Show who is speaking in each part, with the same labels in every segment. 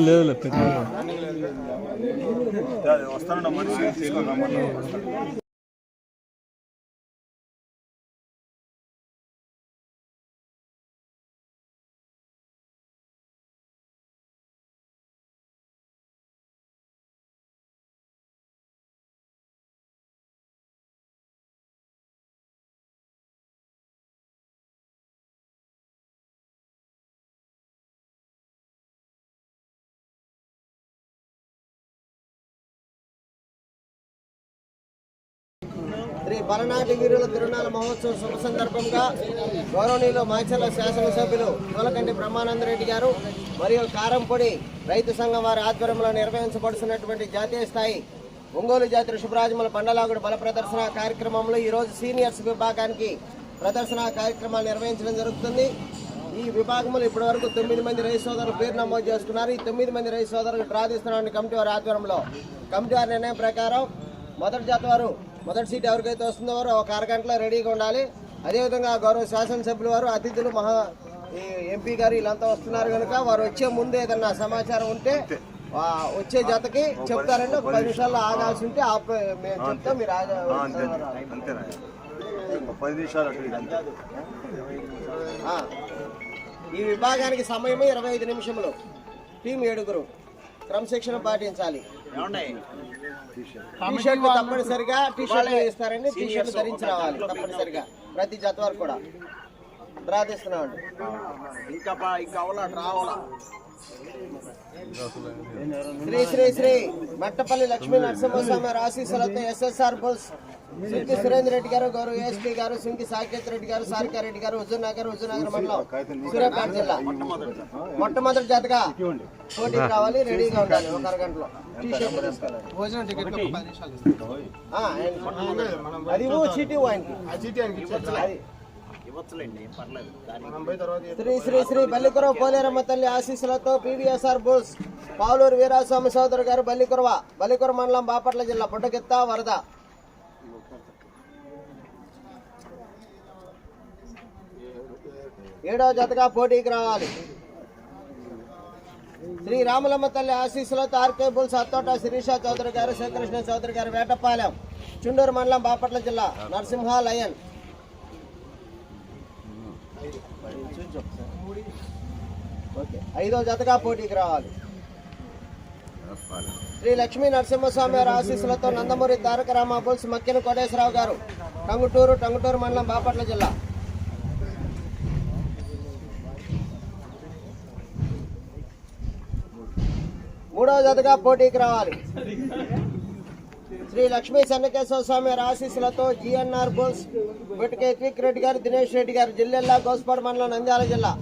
Speaker 1: లేదు పెద్ద
Speaker 2: వస్తానన్న మనిషి
Speaker 3: శ్రీ పలనాటి వీరుల తిరునాళ్ళ మహోత్సవం శుభ సందర్భంగా గౌరవనీయులు మాచర్ల శాసనసభ్యులు నూలకంటి బ్రహ్మానందరెడ్డి గారు మరియు కారంపొడి రైతు సంఘం వారి ఆధ్వర్యంలో నిర్వహించబడుతున్నటువంటి జాతీయ స్థాయి ఒంగోలు జాతీయ శుభరాజముల బండలాగుడు బల ప్రదర్శన కార్యక్రమంలో ఈరోజు సీనియర్స్ విభాగానికి ప్రదర్శన కార్యక్రమాలు నిర్వహించడం జరుగుతుంది. ఈ విభాగంలో ఇప్పటివరకు తొమ్మిది మంది రైతు సోదరులు పేరు నమోదు చేసుకున్నారు. ఈ తొమ్మిది మంది రైతు సోదరులు డ్రా తీస్తున్నారని కమిటీ వారి ఆధ్వర్యంలో. కమిటీ వారి నిర్ణయం ప్రకారం మొదటి జాతి వారు మొదటి సీట్ ఎవరికైతే వస్తుందో వారు ఒక అరగంటలో రెడీగా ఉండాలి. అదేవిధంగా గౌరవ శాసనసభ్యులు వారు అతిథులు మహా ఈ ఎంపీ గారు వీళ్ళంతా వస్తున్నారు కనుక వారు వచ్చే ముందు ఏదన్నా సమాచారం ఉంటే వచ్చే జతకి చెప్తారండి ఒక పది నిమిషాల్లో ఆగాల్సి ఉంటే మేము చెప్తాం మీరు
Speaker 2: పది నిమిషాలు.
Speaker 3: ఈ విభాగానికి సమయం ఇరవై ఐదు నిమిషములు. టీం ఏడుగురు. క్రమశిక్షణ పాటించాలి. టీ షర్ట్లు తప్పనిసరిగా టీ షర్ట్లు ఇస్తారండి టీ షర్ట్లు ధరించి రావాలి తప్పనిసరిగా. ప్రతి జత వరకు కూడా. డ్రా తీస్తున్నామండి
Speaker 4: ఇంకా ఇంకా అవలా రావాలా
Speaker 3: శ్రీ శ్రీ శ్రీ మట్టపల్లి లక్ష్మీ నరసింహస్వామి ఆశీస్సులతో ఎస్ఎస్ఆర్ బుల్స్ సుంకి సురేంద్ర రెడ్డి గారు గౌరవ ఎస్పీ గారు సుంకి సాకేత్ రెడ్డి గారు సారికారెడ్డి గారు హుజూర్నగర్ హుజూర్నగర్ మండలం సూర్యాపేట జిల్లా. మొట్టమొదటి జాతగా పోటీకి రావాలి రెడీగా ఉండాలి ఒక అరగంటలో. టీ షర్ట్ తీసుకోవాలి
Speaker 4: భోజనం టికెట్
Speaker 3: అది చీటీ ఆయనకి శ్రీ శ్రీ శ్రీ బల్లికురవ పోలేరమ్మ తల్లి ఆశీస్సులతో పివిఎస్ఆర్ బోస్ పావులూరు వీరాస్వామి సోదరు గారు బల్లికురవ బల్లికుర మండలం బాపట్ల జిల్లా పుట్టకెత్త వరద. ఏడో జతగా పోటీకి రావాలి. శ్రీ రాములమ్మ తల్లి ఆశీస్సులతో ఆర్కే బుల్స్ అత్తోట శిరీష చౌదరి గారు శ్రీకృష్ణ చౌదరి గారు వేటపాలెం చుండూరు మండలం బాపట్ల జిల్లా నరసింహ లయన్. ఓకే ఐదో జతగా పోటీకి రావాలి. శ్రీ లక్ష్మీ నరసింహస్వామి వారి ఆశీస్సులతో నందమూరి తారక రామ బుల్స్ మక్కిన కోటేశ్వరరావు గారు టంగుటూరు టంగుటూరు మండలం బాపట్ల జిల్లా. మూడవ జతగా పోటీకి రావాలి. శ్రీ లక్ష్మీ చెన్నకేశ్వర స్వామి వారి ఆశీస్సులతో జిఎన్ఆర్ బుల్స్ గుట్కే క్రిక్ రెడ్డి గారు దినేష్ రెడ్డి గారు జిల్లెల్లా గోస్పాడు మండలం నంద్యాల జిల్లా.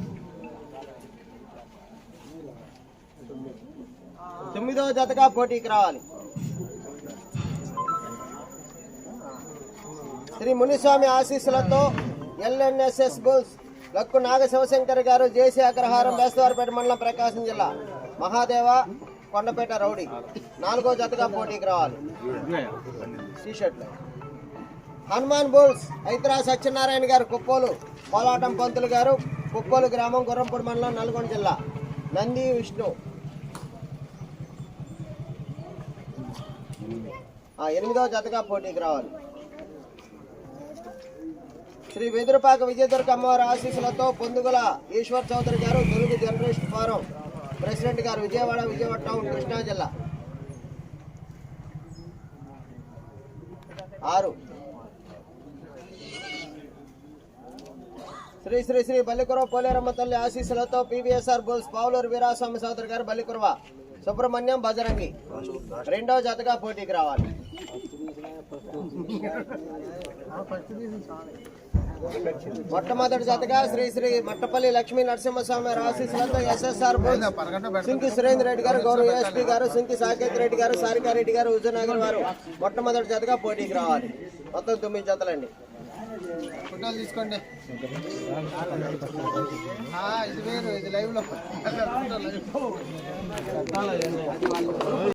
Speaker 3: తొమ్మిదవ జతగా పోటీకి రావాలి. శ్రీ మునిస్వామి ఆశీస్సులతో LNSS bulls Lakku Naga Sivashankar garu JC Agraharam Bestavaripeta మండలం ప్రకాశం జిల్లా మహాదేవ కొండపేట రౌడీ. నాలుగో జతగా పోటీకి రావాలి. టీషర్ట్లు. హనుమాన్ బుల్స్ హైదరా సత్యనారాయణ గారు కుప్పోలు కోలాటం పంతులు గారు కుప్పోలు గ్రామం గుర్రంపూడి మండలం నల్గొండ జిల్లా. నంది విష్ణు. ఆ, ఎనిమిదవ జతగా పోటీకి రావాలి. శ్రీ వెదురుపాక విజయదుర్గ అమ్మవారి ఆశీస్సులతో పొందుగల ఈశ్వర్ చౌదరి గారు తెలుగు జర్నలిస్ట్ ఫోరం ప్రెసిడెంట్ గారు విజయవాడ విజయవాడ టౌన్ కృష్ణా జిల్లా. ఆరు. శ్రీ శ్రీ శ్రీ బల్లికురవ పోలేరమ్మ తల్లి ఆశీస్సులతో పివిఎస్ఆర్ బుల్స్ పావులూరు వీరాస్వామి సోదరు గారు బల్లికురవ సుబ్రహ్మణ్యం బజరంగి. రెండవ జతగా పోటీకి రావాలి. మొట్టమొదటి జతగా శ్రీ శ్రీ మట్టపల్లి లక్ష్మీ నరసింహస్వామి ఆశీస్సులతో ఎస్ఎస్ఆర్ సింకి సురేంద్ర రెడ్డి గారు గౌరవ ఎస్పీ గారు సింకి సాకేత్ రెడ్డి గారు సారికారెడ్డి గారు విజయనగర్ వారు మొట్టమొదటి జతగా పోటీకి రావాలి. మొత్తం తొమ్మిది జతలండి.
Speaker 4: ఫోటోలు తీసుకోండి. ఇది వేరు ఇది లైవ్లో